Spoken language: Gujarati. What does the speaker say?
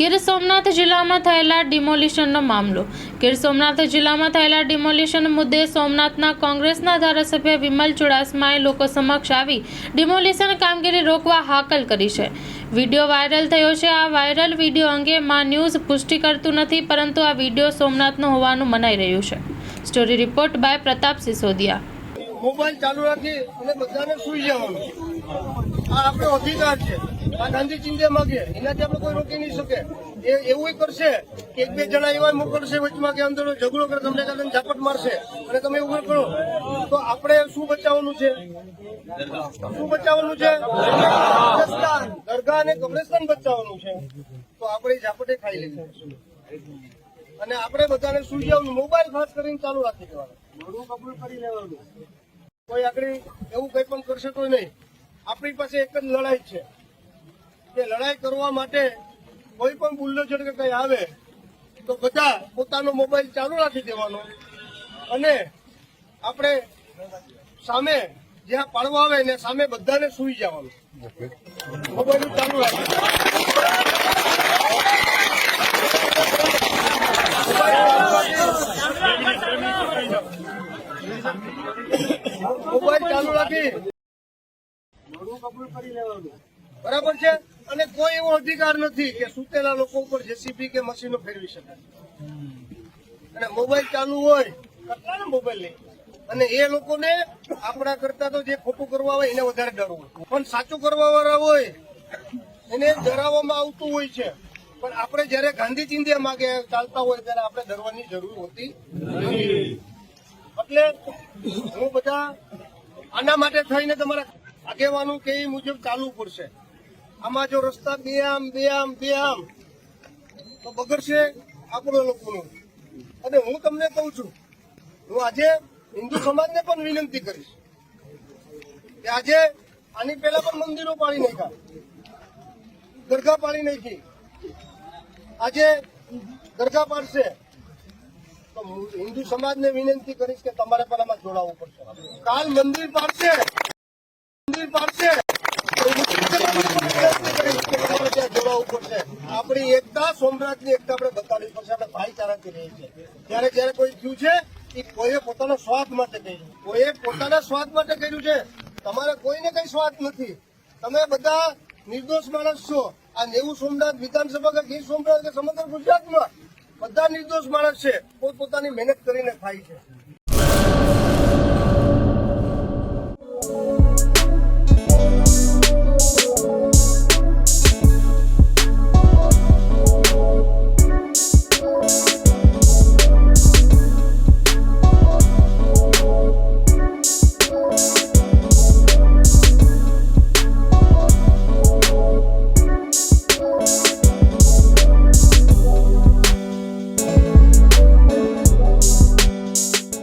ગીર સોમનાથ જિલ્લામાં થયેલા ડિમોલિશનનો મામલો. ગીર સોમનાથ જિલ્લામાં થયેલા ડિમોલિશન મુદ્દે સોમનાથના કોંગ્રેસના ધારાસભ્ય વિમલ ચુડાસમાએ લોકો સમક્ષ આવી ડિમોલિશન કામગીરી રોકવા હાકલ કરી છે. વીડિયો વાયરલ થયો છે. આ વાયરલ વીડિયો અંગે માં ન્યૂઝ પુષ્ટિ કરતું નથી, પરંતુ આ વીડિયો સોમનાથનો હોવાનું મનાઈ રહ્યું છે. Story report by Pratap Sisodia. Mobile ચાલુ રાખી અને બધાને સુઈ જવાનું. આ આપણો અધિકાર છે. આ ગાંધી ચિંધ્યા માગે. એનાથી આપણે કોઈ રોકી નહીં શકે. એ એવું કરશે કે એક બે જણા એવા મોકલશે વચમાં કે અંદર ઝઘડો કરે, તમને કાલે ઝાપટ મારશે અને તમે એવું કરો. તો આપણે શું બચાવવાનું છે? શું બચાવવાનું છે? દરગાહ અને કબ્રસ્તાન બચાવવાનું છે. તો આપણે ઝાપટે ખાઈ લઈશું અને આપણે બધાને સુઈ જવાનું. મોબાઈલ ખાસ કરીને ચાલુ રાખી દેવાનું. કબૂલ કરી લેવાનું કોઈ આગળ એવું કંઈ પણ કરશે તો નહીં. આપણી પાસે એક જ લડાઈ છે. કે લડાઈ કરવા માટે કોઈ પણ બુલ્ડોઝર કે કંઈ આવે, તો બધા પોતાનો મોબાઈલ ચાલુ રાખી દેવાનો. અને આપણે સામે જ્યાં પાડવા આવે ને સામે બધાને સુઈ જવાનું. મોબાઈલ ચાલુ રાખી મોબાઈલ ચાલુ રાખી. બરાબર છે? અને કોઈ એવો અધિકાર નથી કે સુતેલા લોકો ઉપર જેસીબી કે મશીનો ફેરવી શકાય અને મોબાઈલ ચાલુ હોય કેટલાને મોબાઈલ લઈ અને એ લોકોને આપણા કરતા તો જે ખોટું કરવા હોય એને વધારે ડર પણ સાચું કરવા વાળા હોય, એને ડરાવવામાં આવતું હોય છે. પણ આપણે જયારે ગાંધી ચિંધ્યા માગે ચાલતા હોય ત્યારે આપણે ડરવાની જરૂર હોતી નથી. એટલે હું બધા આના માટે થઈને તમારા આગેવાનું કે મુજબ ચાલવું પડશે. આમાં જો રસ્તા બે આમ બે આમ બે આમ, તો બગડશે આપણો લોકોનું. અને હું તમને કહું છું, હું આજે હિન્દુ સમાજને પણ વિનંતી કરીશ કે આજે આની પહેલા પણ મંદિરો પાડી નાખ્યા, દરગાહ પાડી નાખી. આજે દરગાહ પાડશે. હિન્દુ સમાજને વિનંતી કરીશ કે તમારે પણ આમાં જોડાવવું પડશે. કાલ મંદિર પાડશે. મંદિર પાડશે. આપણી એકતા સોમનાથની એકતા આપણે બતાવવી પડશે. આપણે ભાઈચારાથી રહીએ છીએ. ત્યારે જયારે કોઈ થયું છે, એ કોઈએ પોતાના સ્વાદ માટે કર્યું. કોઈએ પોતાના સ્વાદ માટે કર્યું છે. તમારે કોઈને કઈ સ્વાદ નથી. તમે બધા નિર્દોષ માણસ છો. આ નેવું સોમનાથ વિધાનસભા કે ગીર સોમનાથ કે સમગ્ર ગુજરાતમાં બધા નિર્દોષ માણસ છે. પોતપોતાની મહેનત કરીને ખાય છે.